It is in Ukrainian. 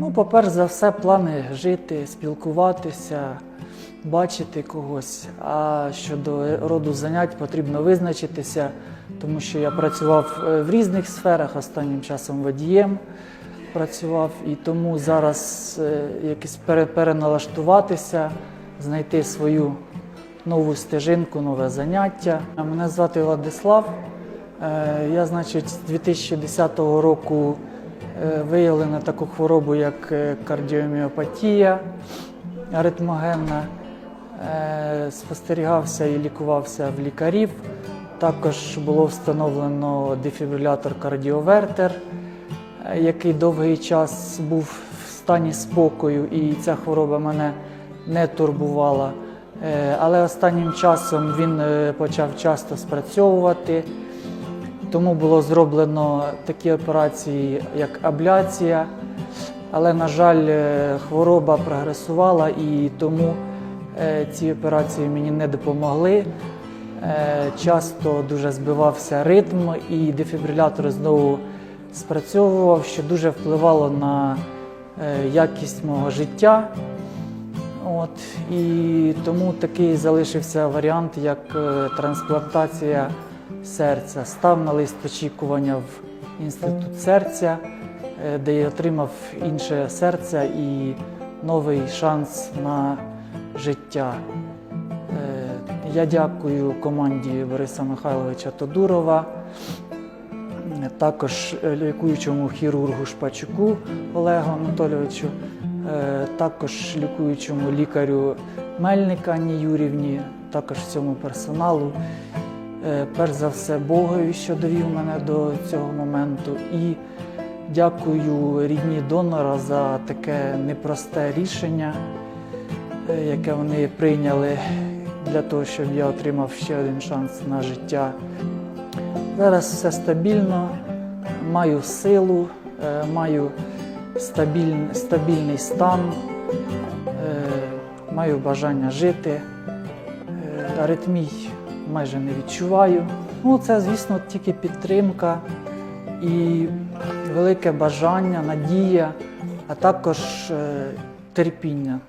Ну, по-перше за все, плани жити, спілкуватися, бачити когось. А щодо роду занять потрібно визначитися, тому що я працював е, в різних сферах, останнім часом водієм працював, і тому зараз е, якось переналаштуватися, знайти свою нову стежинку, нове заняття. Мене звати Владислав. Е, Я, значить, з 2010 року е, виявлена таку хворобу, як е, кардіоміопатія аритмогенна. Е, Спостерігався і лікувався в лікарів. Також було встановлено дефібрилятор кардіовертер, який довгий час був в стані спокою, і ця хвороба мене не турбувала. Але останнім часом він почав часто спрацьовувати. Тому було зроблено такі операції, як абляція. Але, на жаль, е, хвороба прогресувала і тому е, ці операції мені не допомогли. Е, Часто дуже збивався ритм, і дефібрилятор знову спрацьовував, що дуже впливало на якість мого життя. От, і тому такий залишився варіант, як трансплантація серця. Став на лист очікування в інститут серця, е, де я отримав інше серце і новий шанс на життя. Е, Я дякую команді Бориса Михайловича Тодурова, е, також лікуючому хірургу Шпачуку Олегу Анатолійовичу, також лікуючому лікарю Мельника Анні Юрівні, також всьому персоналу. Е, Перш за все Богові, що довів мене до цього моменту, і дякую рідні донора за таке непросте рішення, е, яке вони прийняли для того, щоб я отримав ще один шанс на життя. Зараз все стабільно, маю силу, е, маю стабіль- стабільний стан, маю бажання жити. Аритмій майже не відчуваю. Ну, це, звісно, тільки підтримка і велике бажання, надія, а також е, терпіння.